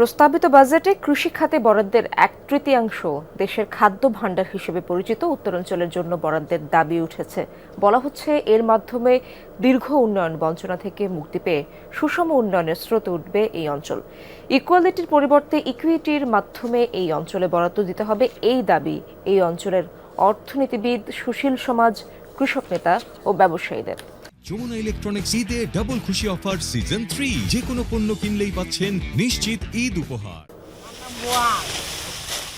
প্রস্তাবিত বাজেটে কৃষি খাতে বরাদ্দের এক তৃতীয়াংশ, দেশের খাদ্য ভাণ্ডার হিসেবে পরিচিত উত্তরাঞ্চলের জন্য বরাদ্দের দাবি উঠেছে। বলা হচ্ছে, এর মাধ্যমে দীর্ঘ উন্নয়ন বঞ্চনা থেকে মুক্তি পেয়ে সুষম উন্নয়নের স্রোত উঠবে এই অঞ্চল। ইকুয়ালিটির পরিবর্তে ইকুইটির মাধ্যমে এই অঞ্চলে বরাদ্দ দিতে হবে এই দাবি। এই অঞ্চলের অর্থনীতিবিদ সুশীল সমাজ, কৃষক নেতা ও ব্যবসায়ীদের। যমুনা ইলেকট্রনিক্স ঈদে ডাবল খুশি অফার সিজন থ্রি যে কোনো পণ্য কিনলেই পাচ্ছেন নিশ্চিত ঈদ উপহার।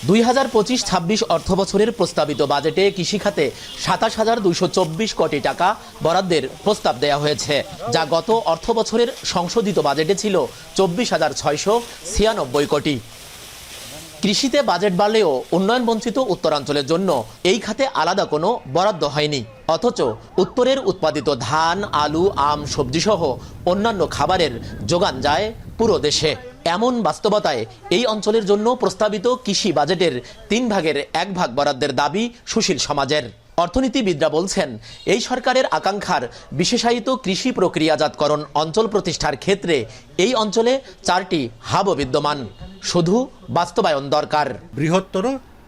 দুই হাজার পঁচিশ ছাব্বিশ অর্থ বছরের প্রস্তাবিত বাজেটে কৃষিখাতে সাতাশ হাজার দুইশো চব্বিশ কোটি টাকা বরাদ্দের প্রস্তাব দেওয়া হয়েছে, যা গত অর্থ বছরের সংশোধিত বাজেটে ছিল চব্বিশ হাজার ছয়শো ছিয়ানব্বই কোটি। কৃষিতে বাজেট বাড়লেও উন্নয়ন বঞ্চিত উত্তরাঞ্চলের জন্য এই খাতে আলাদা কোনো বরাদ্দ হয়নি। অথচ উত্তরের উৎপাদিত ধান, আলু, আম সবজি সহ অন্যান্য খাবারের যোগান যায় পুরো দেশে। এমন বাস্তবতায় এই অঞ্চলের জন্য প্রস্তাবিত কৃষি বাজেটের তিন ভাগের এক ভাগ বরাদ্দের দাবি সুশীল সমাজের। অর্থনীতিবিদরা বলছেন, এই সরকারের আকাঙ্ক্ষার বিশেষায়িত কৃষি প্রক্রিয়াজাতকরণ অঞ্চল প্রতিষ্ঠার ক্ষেত্রে এই অঞ্চলে চারটি হাবও বিদ্যমান। শুধু বাস্তবায়ন দরকার। বৃহত্তর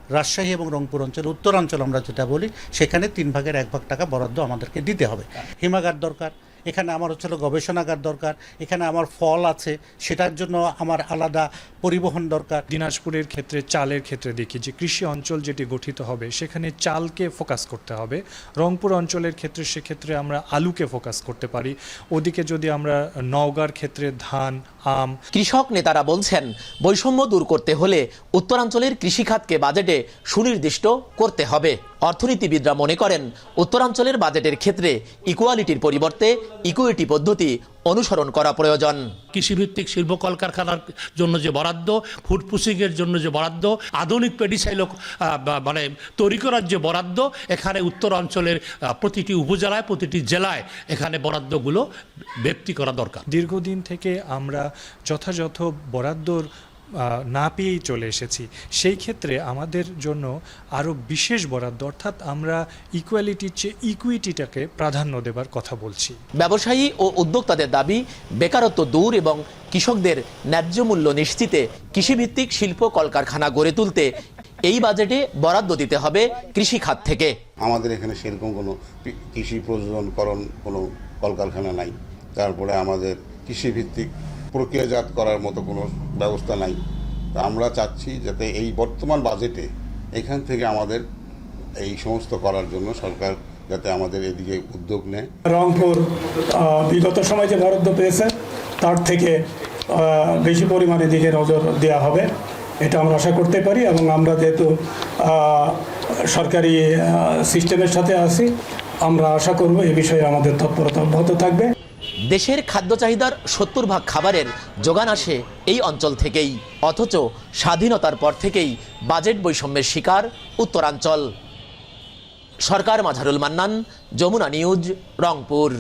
রাজশাহী এবং রংপুর অঞ্চল, উত্তরাঞ্চল আমরা যেটা বলি, সেখানে তিন ভাগের এক ভাগ টাকা বরাদ্দ আমাদেরকে দিতে হবে। হিমাগার দরকার এখানে আমার হচ্ছে গবেষণাগার দরকার এখানে আমার ফল আছে সেটার জন্য আমার আলাদা পরিবহন দরকার। দিনাজপুরের ক্ষেত্রে চালের ক্ষেত্রে দেখি যে কৃষি অঞ্চল যেটি গঠিত হবে সেখানে চালকে ফোকাস করতে হবে। রংপুর অঞ্চলের ক্ষেত্রে সেক্ষেত্রে আমরা আলুকে ফোকাস করতে পারি। ওদিকে যদি আমরা নওগাঁর ক্ষেত্রে ধান আম। কৃষক নেতারা বলছেন বৈষম্য দূর করতে হলে উত্তরাঞ্চলের কৃষিখাতকে বাজেটে সুনির্দিষ্ট করতে হবে। অর্থনীতিবিদরা মনে করেন উত্তরাঞ্চলের বাজেটের ক্ষেত্রে ইকুয়ালিটির পরিবর্তে ইকুইটি পদ্ধতি অনুসরণ করা প্রয়োজন। কৃষিভিত্তিক শিল্প কলকারখানার জন্য যে বরাদ্দ ফুড প্রসেসিংয়ের জন্য যে বরাদ্দ আধুনিক পেডিসাইল মানে তৈরি করার যে বরাদ্দ এখানে উত্তরাঞ্চলের প্রতিটি উপজেলায় প্রতিটি জেলায় এখানে বরাদ্দগুলো ব্যক্তি করা দরকার। দীর্ঘদিন থেকে আমরা যথাযথ বরাদ্দর না পেয়েই চলে এসেছি। সেই ক্ষেত্রে আমাদের জন্য আরও বিশেষ বরাদ্দ অর্থাৎ আমরা ইকুয়ালিটির চেয়ে ইকুইটিটাকে প্রাধান্য দেবার কথা বলছি। ব্যবসায়ী ও উদ্যোক্তাদের দাবি বেকারত্ব দূর এবং কৃষকদের ন্যায্য মূল্য নিশ্চিতে কৃষিভিত্তিক শিল্প কলকারখানা গড়ে তুলতে এই বাজেটে বরাদ্দ দিতে হবে কৃষি খাত থেকে। আমাদের এখানে সেরকম কোনো কৃষি প্রযোজনকরণ কোনো কলকারখানা নাই। তারপরে আমাদের কৃষিভিত্তিক প্রক্রিয়াজাত করার মতো কোনো ব্যবস্থা নাই। তা আমরা চাচ্ছি যাতে এই বর্তমান বাজেটে এখান থেকে আমাদের এই সমস্ত করার জন্য সরকার যাতে আমাদের এদিকে উদ্যোগ নেয়। রংপুর বিগত সময় যে বরাদ্দ পেয়েছে, তার থেকে বেশি পরিমাণে দিকে নজর দেওয়া হবে। এটা আমরা আশা করতে পারি এবং আমরা যেহেতু সরকারি সিস্টেমের সাথে আছি, আমরা আশা করব এই বিষয়ে আমাদের তৎপরতা অব্যাহত থাকবে। দেশের খাদ্য চাহিদার সত্তর ভাগ খাবারের যোগান আসে এই অঞ্চল থেকেই, অথচ স্বাধীনতার পর থেকেই বাজেট বৈষম্যের শিকার উত্তরাঞ্চল। সরকার মাঝারুল মান্নান, যমুনা নিউজ, রংপুর।